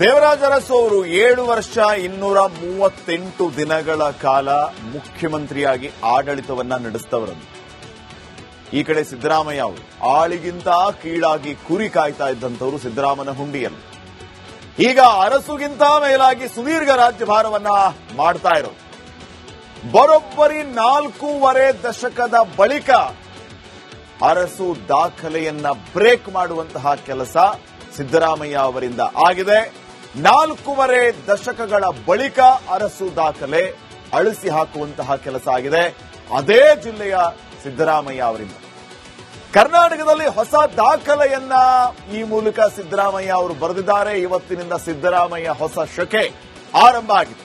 ದೇವರಾಜ ಅರಸು ಅವರು ಏಳು ವರ್ಷ ಇನ್ನೂರ ಮೂವತ್ತೆಂಟು ದಿನಗಳ ಕಾಲ ಮುಖ್ಯಮಂತ್ರಿಯಾಗಿ ಆಡಳಿತವನ್ನ ನಡೆಸಿದವರನ್ನು ಈ ಕಡೆ ಸಿದ್ದರಾಮಯ್ಯ ಅವರು, ಆಳಿಗಿಂತ ಕೀಳಾಗಿ ಕುರಿ ಕಾಯ್ತಾ ಇದ್ದಂಥವರು ಸಿದ್ದರಾಮನ ಹುಂಡಿಯಲ್ಲಿ ಈಗ ಅರಸುಗಿಂತ ಮೇಲಾಗಿ ಸುದೀರ್ಘ ರಾಜ್ಯಭಾರವನ್ನ ಮಾಡ್ತಾ ಇರೋದು ಬರೋಬ್ಬರಿ ನಾಲ್ಕೂವರೆ ದಶಕದ ಬಳಿಕ ಅರಸು ದಾಖಲೆಯನ್ನ ಬ್ರೇಕ್ ಮಾಡುವಂತಹ ಕೆಲಸ ಸಿದ್ದರಾಮಯ್ಯ ಅವರಿಂದ ಆಗಿದೆ. ನಾಲ್ಕೂವರೆ ದಶಕಗಳ ಬಳಿಕ ಅರಸು ದಾಖಲೆ ಅಳಿಸಿ ಹಾಕುವಂತಹ ಕೆಲಸ ಆಗಿದೆ. ಅದೇ ಜಿಲ್ಲೆಯ ಸಿದ್ದರಾಮಯ್ಯ ಅವರಿಂದ. ಕರ್ನಾಟಕದಲ್ಲಿ ಹೊಸ ದಾಖಲೆಯನ್ನ ಈ ಮೂಲಕ ಸಿದ್ದರಾಮಯ್ಯ ಅವರು ಬರೆದಿದ್ದಾರೆ. ಇವತ್ತಿನಿಂದ ಸಿದ್ದರಾಮಯ್ಯ ಹೊಸ ಶಕೆ ಆರಂಭ ಆಗಿದೆ.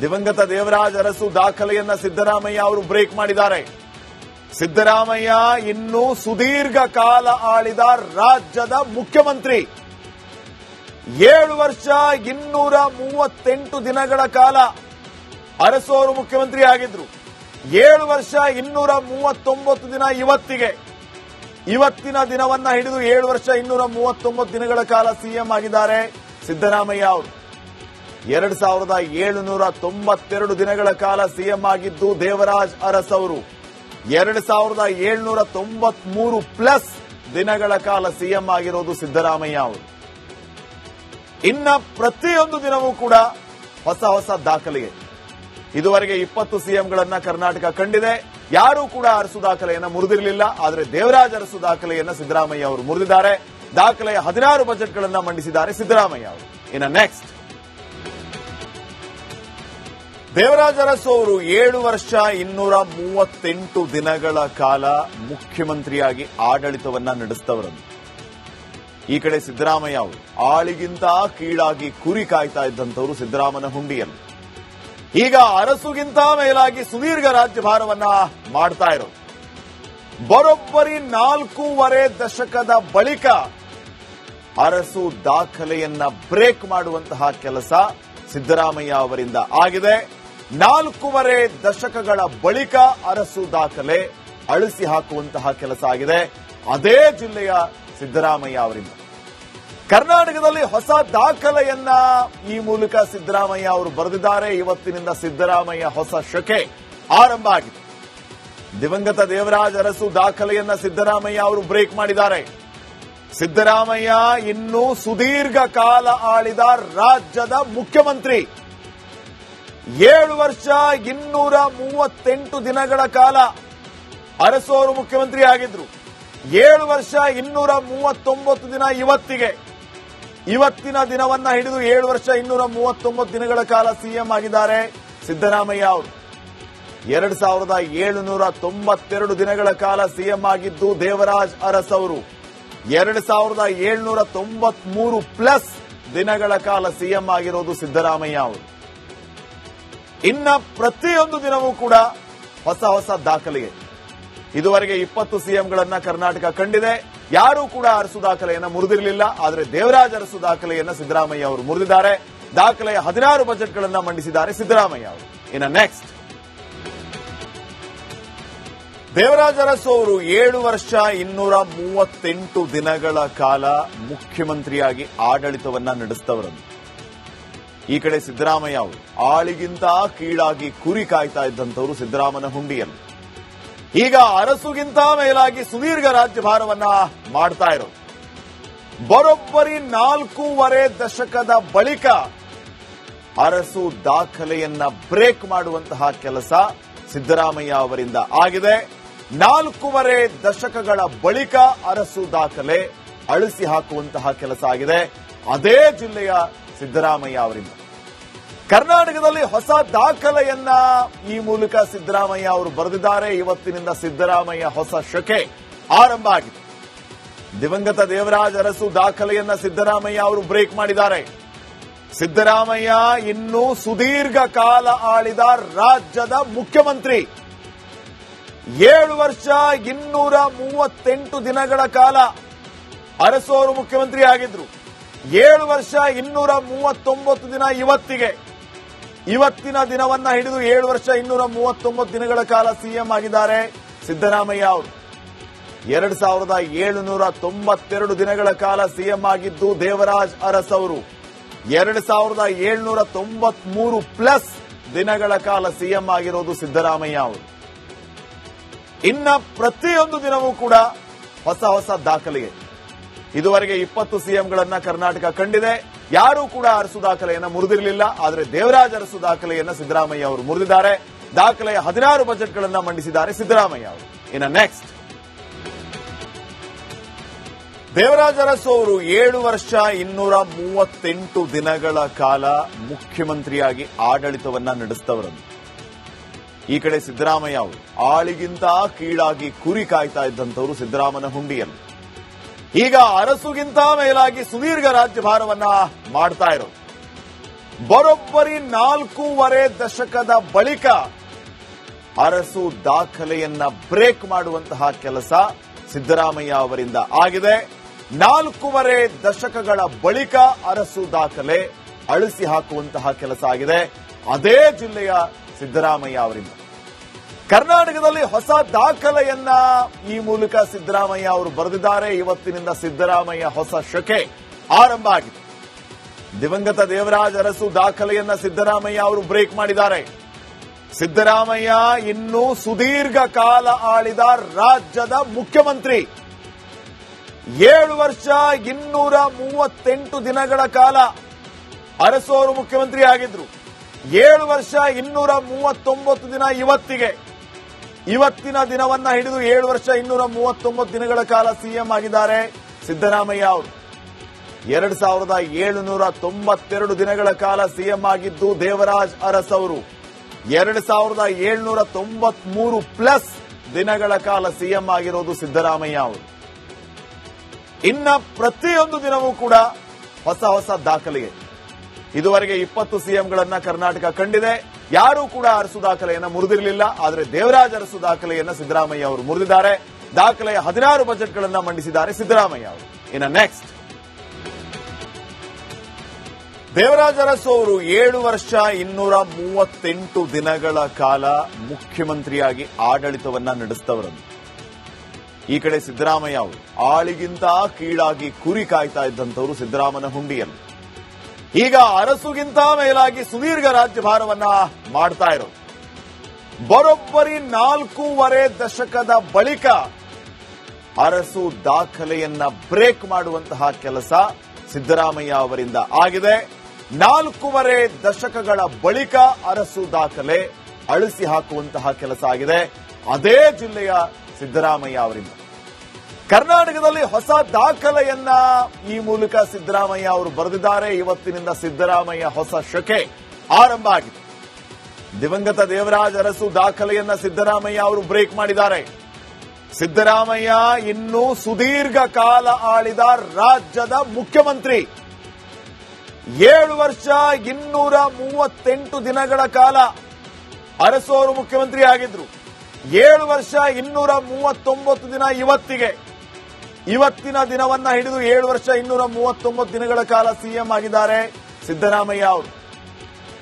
ದಿವಂಗತ ದೇವರಾಜ್ ಅರಸು ದಾಖಲೆಯನ್ನ ಸಿದ್ದರಾಮಯ್ಯ ಅವರು ಬ್ರೇಕ್ ಮಾಡಿದ್ದಾರೆ. ಸಿದ್ದರಾಮಯ್ಯ ಇನ್ನೂ ಸುದೀರ್ಘ ಕಾಲ ಆಳಿದ ರಾಜ್ಯದ ಮುಖ್ಯಮಂತ್ರಿ. ಏಳು ವರ್ಷ, ಇನ್ನೂರ ಮೂವತ್ತೆಂಟು ದಿನಗಳ ಕಾಲ ಅರಸೋರು ಮುಖ್ಯಮಂತ್ರಿ ಆಗಿದ್ರು. ಏಳು ವರ್ಷ, ಇನ್ನೂರ ಮೂವತ್ತೊಂಬತ್ತು ದಿನ ಇವತ್ತಿಗೆ. ಇವತ್ತಿನ ದಿನವನ್ನ ಹಿಡಿದು ಏಳು ವರ್ಷ, ಇನ್ನೂರ ಮೂವತ್ತೊಂಬತ್ತು ದಿನಗಳ ಕಾಲ ಸಿಎಂ ಆಗಿದ್ದಾರೆ ಸಿದ್ದರಾಮಯ್ಯ ಅವರು. ಎರಡ್ ಸಾವಿರದ ಏಳುನೂರ ತೊಂಬತ್ತೆರಡು ದಿನಗಳ ಕಾಲ ಸಿಎಂ ಆಗಿದ್ದು ದೇವರಾಜ್ ಅರಸ್ ಅವರು. ಎರಡ್ ಸಾವಿರದ ಏಳುನೂರ ತೊಂಬತ್ಮೂರು ಪ್ಲಸ್ ದಿನಗಳ ಕಾಲ ಸಿಎಂ ಆಗಿರೋದು ಸಿದ್ದರಾಮಯ್ಯ ಅವರು. ಇನ್ನ ಪ್ರತಿಯೊಂದು ದಿನವೂ ಕೂಡ ಹೊಸ ಹೊಸ ದಾಖಲೆಗೆ. ಇದುವರೆಗೆ ಇಪ್ಪತ್ತು ಸಿಎಂಗಳನ್ನ ಕರ್ನಾಟಕ ಕಂಡಿದೆ. ಯಾರೂ ಕೂಡ ಅರಸು ದಾಖಲೆಯನ್ನ ಮುರಿದಿರಲಿಲ್ಲ. ಆದರೆ ದೇವರಾಜ್ ಅರಸು ದಾಖಲೆಯನ್ನ ಸಿದ್ದರಾಮಯ್ಯ ಅವರು ಮುರಿದಿದ್ದಾರೆ. ದಾಖಲೆಯ ಹದಿನಾರು ಬಜೆಟ್ಗಳನ್ನ ಮಂಡಿಸಿದ್ದಾರೆ ಸಿದ್ದರಾಮಯ್ಯ ಅವರು. ಇನ್ನ ನೆಕ್ಸ್ಟ್ ದೇವರಾಜ ಅರಸು ಅವರು ಏಳು ವರ್ಷ ಇನ್ನೂರ ಮೂವತ್ತೆಂಟು ದಿನಗಳ ಕಾಲ ಮುಖ್ಯಮಂತ್ರಿಯಾಗಿ ಆಡಳಿತವನ್ನ ನಡೆಸಿದವರನ್ನು. ಈ ಕಡೆ ಸಿದ್ದರಾಮಯ್ಯ ಅವರು, ಆಳಿಗಿಂತ ಕೀಳಾಗಿ ಕುರಿ ಕಾಯ್ತಾ ಇದ್ದಂಥವರು ಸಿದ್ದರಾಮನ ಹುಂಡಿಯಲ್ಲಿ. ಈಗ ಅರಸುಗಿಂತ ಮೇಲಾಗಿ ಸುದೀರ್ಘ ರಾಜ್ಯಭಾರವನ್ನ ಮಾಡ್ತಾ ಇರೋದು ಬರೋಬ್ಬರಿ ನಾಲ್ಕೂವರೆ ದಶಕದ ಬಳಿಕ ಅರಸು ದಾಖಲೆಯನ್ನ ಬ್ರೇಕ್ ಮಾಡುವಂತಹ ಕೆಲಸ ಸಿದ್ದರಾಮಯ್ಯ ಅವರಿಂದ ಆಗಿದೆ. ನಾಲ್ಕೂವರೆ ದಶಕಗಳ ಬಳಿಕ ಅರಸು ದಾಖಲೆ ಅಳಿಸಿ ಹಾಕುವಂತಹ ಕೆಲಸ ಆಗಿದೆ. ಅದೇ ಜಿಲ್ಲೆಯ ಸಿದ್ದರಾಮಯ್ಯ ಅವರಿಂದ. ಕರ್ನಾಟಕದಲ್ಲಿ ಹೊಸ ದಾಖಲೆಯನ್ನ ಈ ಮೂಲಕ ಸಿದ್ದರಾಮಯ್ಯ ಅವರು ಬರೆದಿದ್ದಾರೆ. ಇವತ್ತಿನಿಂದ ಸಿದ್ದರಾಮಯ್ಯ ಹೊಸ ಶಕೆ ಆರಂಭ ಆಗಿದೆ. ದಿವಂಗತ ದೇವರಾಜ್ ಅರಸು ದಾಖಲೆಯನ್ನ ಸಿದ್ದರಾಮಯ್ಯ ಅವರು ಬ್ರೇಕ್ ಮಾಡಿದ್ದಾರೆ. ಸಿದ್ದರಾಮಯ್ಯ ಇನ್ನೂ ಸುದೀರ್ಘ ಕಾಲ ಆಳಿದ ರಾಜ್ಯದ ಮುಖ್ಯಮಂತ್ರಿ. ಏಳು ವರ್ಷ ಇನ್ನೂರ ಮೂವತ್ತೆಂಟು ದಿನಗಳ ಕಾಲ ಅರಸು ಅವರು ಮುಖ್ಯಮಂತ್ರಿ ಆಗಿದ್ರು. ಏಳು ವರ್ಷ ಇನ್ನೂರ ಮೂವತ್ತೊಂಬತ್ತು ದಿನ ಇವತ್ತಿಗೆ. ಇವತ್ತಿನ ದಿನವನ್ನ ಹಿಡಿದು ಏಳು ವರ್ಷ ಇನ್ನೂರ ಮೂವತ್ತೊಂಬತ್ತು ದಿನಗಳ ಕಾಲ ಸಿಎಂ ಆಗಿದ್ದಾರೆ. ಸಿದ್ದರಾಮಯ್ಯ ಅವರು. ಎರಡ್ ಸಾವಿರದ ಏಳುನೂರ ತೊಂಬತ್ತೆರಡು ದಿನಗಳ ಕಾಲ ಸಿಎಂ ಆಗಿದ್ದು ದೇವರಾಜ್ ಅರಸ್ ಅವರು. ಎರಡ್ ಸಾವಿರದ ಏಳುನೂರ ತೊಂಬತ್ಮೂರು ಪ್ಲಸ್ ದಿನಗಳ ಕಾಲ ಸಿಎಂ ಆಗಿರೋದು ಸಿದ್ದರಾಮಯ್ಯ ಅವರು. ಇನ್ನ ಪ್ರತಿಯೊಂದು ದಿನವೂ ಕೂಡ ಹೊಸ ಹೊಸ ದಾಖಲೆಗೆ. ಇದುವರೆಗೆ ಇಪ್ಪತ್ತು ಸಿಎಂಗಳನ್ನ ಕರ್ನಾಟಕ ಕಂಡಿದೆ. ಯಾರೂ ಕೂಡ ಅರಸು ದಾಖಲೆಯನ್ನ ಮುರಿದಿರಲಿಲ್ಲ. ಆದರೆ ದೇವರಾಜ್ ಅರಸು ದಾಖಲೆಯನ್ನ ಸಿದ್ದರಾಮಯ್ಯ ಅವರು ಮುರಿದಿದ್ದಾರೆ. ದಾಖಲೆಯ ಹದಿನಾರು ಬಜೆಟ್ಗಳನ್ನ ಮಂಡಿಸಿದ್ದಾರೆ ಸಿದ್ದರಾಮಯ್ಯ ಅವರು. ಇನ್ನು ನೆಕ್ಸ್ಟ್ ದೇವರಾಜ ಅರಸು ಅವರು ಏಳು ವರ್ಷ ಇನ್ನೂರ ಮೂವತ್ತೆಂಟು ದಿನಗಳ ಕಾಲ ಮುಖ್ಯಮಂತ್ರಿಯಾಗಿ ಆಡಳಿತವನ್ನ ನಡೆಸಿದವರನ್ನು ಈ ಕಡೆ ಸಿದ್ದರಾಮಯ್ಯ ಅವರು ಆಳಿಗಿಂತ ಕೀಳಾಗಿ ಕುರಿ ಕಾಯ್ತಾ ಇದ್ದಂಥವರು ಸಿದ್ದರಾಮನ ಹುಂಡಿಯಲ್ಲಿ. ಈಗ ಅರಸುಗಿಂತ ಮೇಲಾಗಿ ಸುದೀರ್ಘ ರಾಜ್ಯಭಾರವನ್ನ ಮಾಡ್ತಾ ಇರೋದು. ಬರೋಬ್ಬರಿ ನಾಲ್ಕೂವರೆ ದಶಕದ ಬಳಿಕ ಅರಸು ದಾಖಲೆಯನ್ನ ಬ್ರೇಕ್ ಮಾಡುವಂತಹ ಕೆಲಸ ಸಿದ್ದರಾಮಯ್ಯ ಅವರಿಂದ ಆಗಿದೆ. ನಾಲ್ಕೂವರೆ ದಶಕಗಳ ಬಳಿಕ ಅರಸು ದಾಖಲೆ ಅಳಿಸಿ ಹಾಕುವಂತಹ ಕೆಲಸ ಆಗಿದೆ. ಅದೇ ಜಿಲ್ಲೆಯ ಸಿದ್ದರಾಮಯ್ಯ ಅವರಿಂದ. ಕರ್ನಾಟಕದಲ್ಲಿ ಹೊಸ ದಾಖಲೆಯನ್ನ ಈ ಮೂಲಕ ಸಿದ್ದರಾಮಯ್ಯ ಅವರು ಬರೆದಿದ್ದಾರೆ. ಇವತ್ತಿನಿಂದ ಸಿದ್ದರಾಮಯ್ಯ ಹೊಸ ಶಕೆ ಆರಂಭ ಆಗಿದೆ. ದಿವಂಗತ ದೇವರಾಜ್ ಅರಸು ದಾಖಲೆಯನ್ನ ಸಿದ್ದರಾಮಯ್ಯ ಅವರು ಬ್ರೇಕ್ ಮಾಡಿದ್ದಾರೆ. ಸಿದ್ದರಾಮಯ್ಯ ಇನ್ನೂ ಸುದೀರ್ಘ ಕಾಲ ಆಳಿದ ರಾಜ್ಯದ ಮುಖ್ಯಮಂತ್ರಿ. ಏಳು ವರ್ಷ ಇನ್ನೂರ ಮೂವತ್ತೆಂಟು ದಿನಗಳ ಕಾಲ ಅರಸು ಅವರು ಮುಖ್ಯಮಂತ್ರಿ ಆಗಿದ್ರು. ಏಳು ವರ್ಷ ಇನ್ನೂರ ಮೂವತ್ತೊಂಬತ್ತು ದಿನ ಇವತ್ತಿಗೆ. ಇವತ್ತಿನ ದಿನವನ್ನ ಹಿಡಿದು ಏಳು ವರ್ಷ ಇನ್ನೂರ ಮೂವತ್ತೊಂಬತ್ತು ದಿನಗಳ ಕಾಲ ಸಿಎಂ ಆಗಿದ್ದಾರೆ. ಸಿದ್ದರಾಮಯ್ಯ ಅವರು. ಎರಡ್ ಸಾವಿರದ ಏಳುನೂರ ತೊಂಬತ್ತೆರಡು ದಿನಗಳ ಕಾಲ ಸಿಎಂ ಆಗಿದ್ದು ದೇವರಾಜ್ ಅರಸ್ ಅವರು. ಎರಡು ಸಾವಿರದ ಏಳುನೂರ ತೊಂಬತ್ಮೂರು ಪ್ಲಸ್ ದಿನಗಳ ಕಾಲ ಸಿಎಂ ಆಗಿರೋದು ಸಿದ್ದರಾಮಯ್ಯ ಅವರು. ಇನ್ನ ಪ್ರತಿಯೊಂದು ದಿನವೂ ಕೂಡ ಹೊಸ ಹೊಸ ದಾಖಲೆಗೆ. ಇದುವರೆಗೆ ಇಪ್ಪತ್ತು ಸಿಎಂಗಳನ್ನ ಕರ್ನಾಟಕ ಕಂಡಿದೆ. ಯಾರೂ ಕೂಡ ಅರಸು ದಾಖಲೆಯನ್ನ ಮುರಿದಿರಲಿಲ್ಲ. ಆದರೆ ದೇವರಾಜ್ ಅರಸು ದಾಖಲೆಯನ್ನ ಸಿದ್ದರಾಮಯ್ಯ ಅವರು ಮುರಿದಿದ್ದಾರೆ. ದಾಖಲೆಯ ಹದಿನಾರು ಬಜೆಟ್ಗಳನ್ನ ಮಂಡಿಸಿದ್ದಾರೆ ಸಿದ್ದರಾಮಯ್ಯ ಅವರು. ಇನ್ನು ನೆಕ್ಸ್ಟ್ ದೇವರಾಜ ಅರಸು ಅವರು ಏಳು ವರ್ಷ ಇನ್ನೂರ ಮೂವತ್ತೆಂಟು ದಿನಗಳ ಕಾಲ ಮುಖ್ಯಮಂತ್ರಿಯಾಗಿ ಆಡಳಿತವನ್ನ ನಡೆಸಿದವರನ್ನು ಈ ಕಡೆ ಸಿದ್ದರಾಮಯ್ಯ ಅವರು ಆಳಿಗಿಂತ ಕೀಳಾಗಿ ಕುರಿ ಕಾಯ್ತಾ ಇದ್ದಂಥವರು ಸಿದ್ದರಾಮನ ಹುಂಡಿಯಲ್ಲಿ. ಈಗ ಅರಸುಗಿಂತ ಮೇಲಾಗಿ ಸುದೀರ್ಘ ರಾಜ್ಯಭಾರವನ್ನ ಮಾಡ್ತಾ ಇರೋದು. ಬರೋಬ್ಬರಿ ನಾಲ್ಕೂವರೆ ದಶಕದ ಬಳಿಕ ಅರಸು ದಾಖಲೆಯನ್ನ ಬ್ರೇಕ್ ಮಾಡುವಂತಹ ಕೆಲಸ ಸಿದ್ದರಾಮಯ್ಯ ಅವರಿಂದ ಆಗಿದೆ. ನಾಲ್ಕೂವರೆ ದಶಕಗಳ ಬಳಿಕ ಅರಸು ದಾಖಲೆ ಅಳಿಸಿ ಹಾಕುವಂತಹ ಕೆಲಸ ಆಗಿದೆ. ಅದೇ ಜಿಲ್ಲೆಯ ಸಿದ್ದರಾಮಯ್ಯ ಅವರಿಂದ. ಕರ್ನಾಟಕದಲ್ಲಿ ಹೊಸ ದಾಖಲೆಯನ್ನ ಈ ಮೂಲಕ ಸಿದ್ದರಾಮಯ್ಯ ಅವರು ಬರೆದಿದ್ದಾರೆ. ಇವತ್ತಿನಿಂದ ಸಿದ್ದರಾಮಯ್ಯ ಹೊಸ ಶಕೆ ಆರಂಭ ಆಗಿದೆ. ದಿವಂಗತ ದೇವರಾಜ್ ಅರಸು ದಾಖಲೆಯನ್ನ ಸಿದ್ದರಾಮಯ್ಯ ಅವರು ಬ್ರೇಕ್ ಮಾಡಿದ್ದಾರೆ. ಸಿದ್ದರಾಮಯ್ಯ ಇನ್ನೂ ಸುದೀರ್ಘ ಕಾಲ ಆಳಿದ ರಾಜ್ಯದ ಮುಖ್ಯಮಂತ್ರಿ. ಏಳು ವರ್ಷ ಇನ್ನೂರ ಮೂವತ್ತೆಂಟು ದಿನಗಳ ಕಾಲ ಅರಸು ಅವರು ಮುಖ್ಯಮಂತ್ರಿ ಆಗಿದ್ರು. ಏಳು ವರ್ಷ ಇನ್ನೂರ ಮೂವತ್ತೊಂಬತ್ತು ದಿನ ಇವತ್ತಿಗೆ. ಇವತ್ತಿನ ದಿನವನ್ನ ಹಿಡಿದು ಏಳು ವರ್ಷ ಇನ್ನೂರ ಮೂವತ್ತೊಂಬತ್ತು ದಿನಗಳ ಕಾಲ ಸಿಎಂ ಆಗಿದ್ದಾರೆ. ಸಿದ್ದರಾಮಯ್ಯ ಅವರು. ಎರಡು ಸಾವಿರದ ಏಳುನೂರ ತೊಂಬತ್ತೆರಡು ದಿನಗಳ ಕಾಲ ಸಿಎಂ ಆಗಿದ್ದು ದೇವರಾಜ್ ಅರಸ್ ಅವರು. ಎರಡು ಸಾವಿರದ ಏಳುನೂರ ತೊಂಬತ್ಮೂರು ಪ್ಲಸ್ ದಿನಗಳ ಕಾಲ ಸಿಎಂ ಆಗಿರೋದು ಸಿದ್ದರಾಮಯ್ಯ ಅವರು. ಇನ್ನ ಪ್ರತಿಯೊಂದು ದಿನವೂ ಕೂಡ ಹೊಸ ಹೊಸ ದಾಖಲೆಗೆ. ಇದುವರೆಗೆ ಇಪ್ಪತ್ತು ಸಿಎಂಗಳನ್ನ ಕರ್ನಾಟಕ ಕಂಡಿದೆ. ಯಾರೂ ಕೂಡ ಅರಸು ದಾಖಲೆಯನ್ನ ಮುರಿದಿರಲಿಲ್ಲ. ಆದರೆ ದೇವರಾಜ್ ಅರಸು ದಾಖಲೆಯನ್ನ ಸಿದ್ದರಾಮಯ್ಯ ಅವರು ಮುರಿದಿದ್ದಾರೆ. ದಾಖಲೆಯ ಹದಿನಾರು ಬಜೆಟ್ಗಳನ್ನ ಮಂಡಿಸಿದ್ದಾರೆ ಸಿದ್ದರಾಮಯ್ಯ ಅವರು. ಇನ್ನು ನೆಕ್ಸ್ಟ್ ದೇವರಾಜ ಅರಸು ಅವರು ಏಳು ವರ್ಷ ಇನ್ನೂರ ಮೂವತ್ತೆಂಟು ದಿನಗಳ ಕಾಲ ಮುಖ್ಯಮಂತ್ರಿಯಾಗಿ ಆಡಳಿತವನ್ನ ನಡೆಸಿದವರನ್ನು ಈ ಕಡೆ ಸಿದ್ದರಾಮಯ್ಯ ಅವರು ಆಳಿಗಿಂತ ಕೀಳಾಗಿ ಕುರಿ ಕಾಯ್ತಾ ಇದ್ದಂಥವರು ಸಿದ್ದರಾಮನ ಹುಂಡಿಯಲ್ಲಿ. ಈಗ ಅರಸುಗಿಂತ ಮೇಲಾಗಿ ಸುದೀರ್ಘ ರಾಜ್ಯಭಾರವನ್ನ ಮಾಡ್ತಾ ಇರೋದು. ಬರೋಬ್ಬರಿ ನಾಲ್ಕೂವರೆ ದಶಕದ ಬಳಿಕ ಅರಸು ದಾಖಲೆಯನ್ನ ಬ್ರೇಕ್ ಮಾಡುವಂತಹ ಕೆಲಸ ಸಿದ್ದರಾಮಯ್ಯ ಅವರಿಂದ ಆಗಿದೆ. ನಾಲ್ಕೂವರೆ ದಶಕಗಳ ಬಳಿಕ ಅರಸು ದಾಖಲೆ ಅಳಿಸಿ ಹಾಕುವಂತಹ ಕೆಲಸ ಆಗಿದೆ. ಅದೇ ಜಿಲ್ಲೆಯ ಸಿದ್ದರಾಮಯ್ಯ ಅವರಿಂದ. ಕರ್ನಾಟಕದಲ್ಲಿ ಹೊಸ ದಾಖಲೆಯನ್ನ ಈ ಮೂಲಕ ಸಿದ್ದರಾಮಯ್ಯ ಅವರು ಬರೆದಿದ್ದಾರೆ. ಇವತ್ತಿನಿಂದ ಸಿದ್ದರಾಮಯ್ಯ ಹೊಸ ಶಕೆ ಆರಂಭ ಆಗಿದೆ. ದಿವಂಗತ ದೇವರಾಜ್ ಅರಸು ದಾಖಲೆಯನ್ನ ಸಿದ್ದರಾಮಯ್ಯ ಅವರು ಬ್ರೇಕ್ ಮಾಡಿದ್ದಾರೆ. ಸಿದ್ದರಾಮಯ್ಯ ಇನ್ನೂ ಸುದೀರ್ಘ ಕಾಲ ಆಳಿದ ರಾಜ್ಯದ ಮುಖ್ಯಮಂತ್ರಿ. ಏಳು ವರ್ಷ ಇನ್ನೂರ ಮೂವತ್ತೆಂಟು ದಿನಗಳ ಕಾಲ ಅರಸು ಅವರು ಮುಖ್ಯಮಂತ್ರಿ ಆಗಿದ್ರು. ಏಳು ವರ್ಷ ಇನ್ನೂರ ಮೂವತ್ತೊಂಬತ್ತು ದಿನ ಇವತ್ತಿಗೆ. ಇವತ್ತಿನ ದಿನವನ್ನ ಹಿಡಿದು ಏಳು ವರ್ಷ ಇನ್ನೂರ ಮೂವತ್ತೊಂಬತ್ತು ದಿನಗಳ ಕಾಲ ಸಿಎಂ ಆಗಿದ್ದಾರೆ. ಸಿದ್ದರಾಮಯ್ಯ ಅವರು.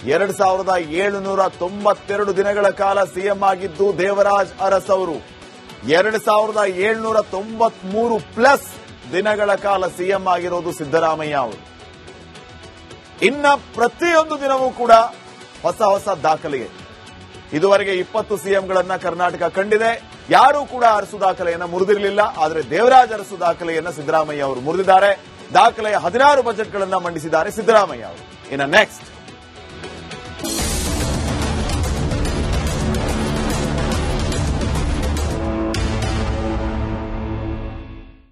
ಎರಡು ಸಾವಿರದ ಏಳುನೂರ ತೊಂಬತ್ತೆರಡು ದಿನಗಳ ಕಾಲ ಸಿಎಂ ಆಗಿದ್ದು ದೇವರಾಜ್ ಅರಸ್ ಅವರು. ಎರಡು ಸಾವಿರದ ಏಳುನೂರ ತೊಂಬತ್ಮೂರು ಪ್ಲಸ್ ದಿನಗಳ ಕಾಲ ಸಿಎಂ ಆಗಿರೋದು ಸಿದ್ದರಾಮಯ್ಯ ಅವರು. ಇನ್ನ ಪ್ರತಿಯೊಂದು ದಿನವೂ ಕೂಡ ಹೊಸ ಹೊಸ ದಾಖಲೆಗೆ. ಇದುವರೆಗೆ ಇಪ್ಪತ್ತು ಸಿಎಂಗಳನ್ನ ಕರ್ನಾಟಕ ಕಂಡಿದೆ. ಯಾರೂ ಕೂಡ ಅರಸು ದಾಖಲೆಯನ್ನ ಮುರಿದಿರಲಿಲ್ಲ. ಆದರೆ ದೇವರಾಜ್ ಅರಸು ದಾಖಲೆಯನ್ನ ಸಿದ್ದರಾಮಯ್ಯ ಅವರು ಮುರಿದಿದ್ದಾರೆ. ದಾಖಲೆಯ ಹದಿನಾರು ಬಜೆಟ್ಗಳನ್ನ ಮಂಡಿಸಿದ್ದಾರೆ ಸಿದ್ದರಾಮಯ್ಯ ಅವರು. ಇನ್ನು ನೆಕ್ಸ್ಟ್